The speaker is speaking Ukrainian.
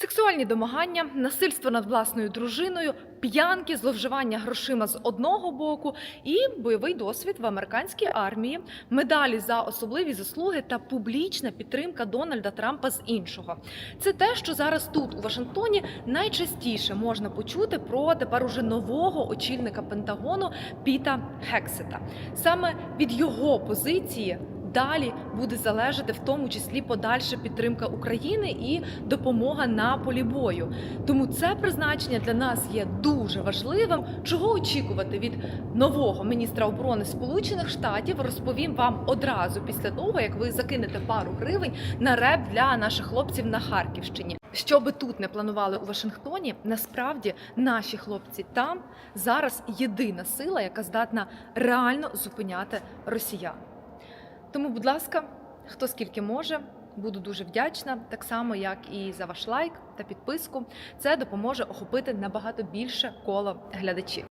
Сексуальні домагання, насильство над власною дружиною, п'янки, зловживання грошима з одного боку і бойовий досвід в американській армії, медалі за особливі заслуги та публічна підтримка Дональда Трампа з іншого. Це те, що зараз тут, у Вашингтоні, найчастіше можна почути про тепер уже нового очільника Пентагону Піта Хексета. Саме від його позиції. Далі буде залежати в тому числі подальша підтримка України і допомога на полі бою. Тому це призначення для нас є дуже важливим. Чого очікувати від нового міністра оборони Сполучених Штатів? Розповім вам одразу після того, як ви закинете пару гривень на реп для наших хлопців на Харківщині. Що би тут не планували у Вашингтоні, насправді наші хлопці там зараз єдина сила, яка здатна реально зупиняти росіян. Тому, будь ласка, хто скільки може, буду дуже вдячна, так само як і за ваш лайк та підписку. Це допоможе охопити набагато більше коло глядачів.